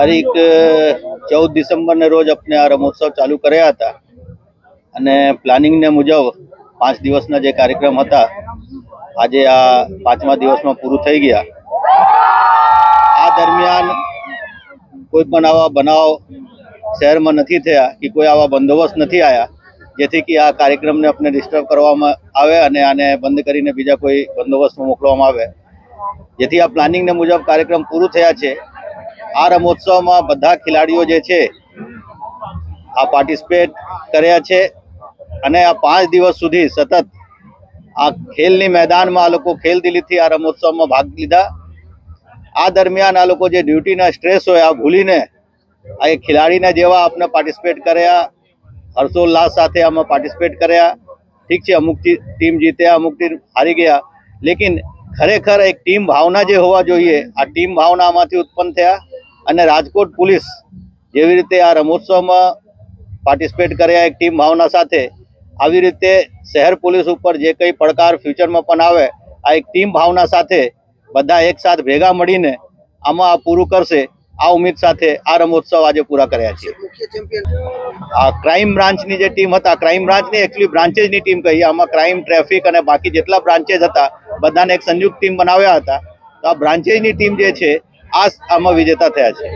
તારીખ ચૌદ ડિસેમ્બરને રોજ આપણે આ રમોત્સવ ચાલુ કર્યા હતા. અને પ્લાનિંગને મુજબ પાંચ દિવસના જે કાર્યક્રમ હતા, આજે આ પાંચમા દિવસમાં પૂરું થઈ ગયા. આ દરમિયાન કોઈ પણ આવા બનાવ શહેરમાં નથી થયા કે કોઈ આવા બંદોબસ્ત નથી આવ્યા જેથી કે આ કાર્યક્રમને આપણે ડિસ્ટર્બ કરવામાં આવે અને આને બંધ કરીને બીજા કોઈ બંદોબસ્તમાં મોકલવામાં આવે. જેથી આ પ્લાનિંગને મુજબ કાર્યક્રમ પૂરું થયા છે. આ રમોત્સવમાં બધા ખેલાડીઓ જે છે, આ પાર્ટિસિપેટ કર્યા છે અને આ પાંચ દિવસ સુધી સતત આ ખેલની મેદાનમાં આ લોકો ખેલ દિલીથી આ રમોત્સવમાં ભાગ લીધા. આ દરમિયાન આ લોકો જે ડ્યુટીના સ્ટ્રેસ હોય, આ ભૂલીને આ ખેલાડીના જેવા આપણે પાર્ટિસિપેટ કર્યા. હર્ષોલ્લાસ સાથે આમાં પાર્ટિસિપેટ કર્યા. ઠીક છે, અમુક ટીમ જીત્યા અમુક ટીમ હારી ગયા. લેકિન ખરેખર એક ટીમ ભાવના જે હોવા જોઈએ, આ ટીમ ભાવના આમાંથી ઉત્પન્ન થયા. અને રાજકોટ પોલીસ જેવી રીતે આ રમોત્સવમાં પાર્ટિસિપેટ કર્યા એક ટીમ ભાવના સાથે આવી રીતે શહેર પોલીસ ઉપર જે કંઈ પડકાર ફ્યુચરમાં પણ આવે આ એક ટીમ ભાવના સાથે બધા એકસાથ ભેગા મળીને આમાં આ પૂરું કરશે આ ઉમેદ સાથે આ રમોત્સવ આજે પૂરા કર્યા છે. આ ક્રાઇમ બ્રાન્ચની જે ટીમ હતા ક્રાઇમ બ્રાન્ચની એકચ્યુઅલી બ્રાન્ચેસની ટીમ કહીએ આમાં ક્રાઇમ ટ્રાફિક અને બાકી જેટલા બ્રાન્ચેસ હતા બધાને એક સંયુક્ત ટીમ બનાવ્યા હતા. તો આ બ્રાન્ચેસની ટીમ જે છે આ આમાં વિજેતા થયા છે.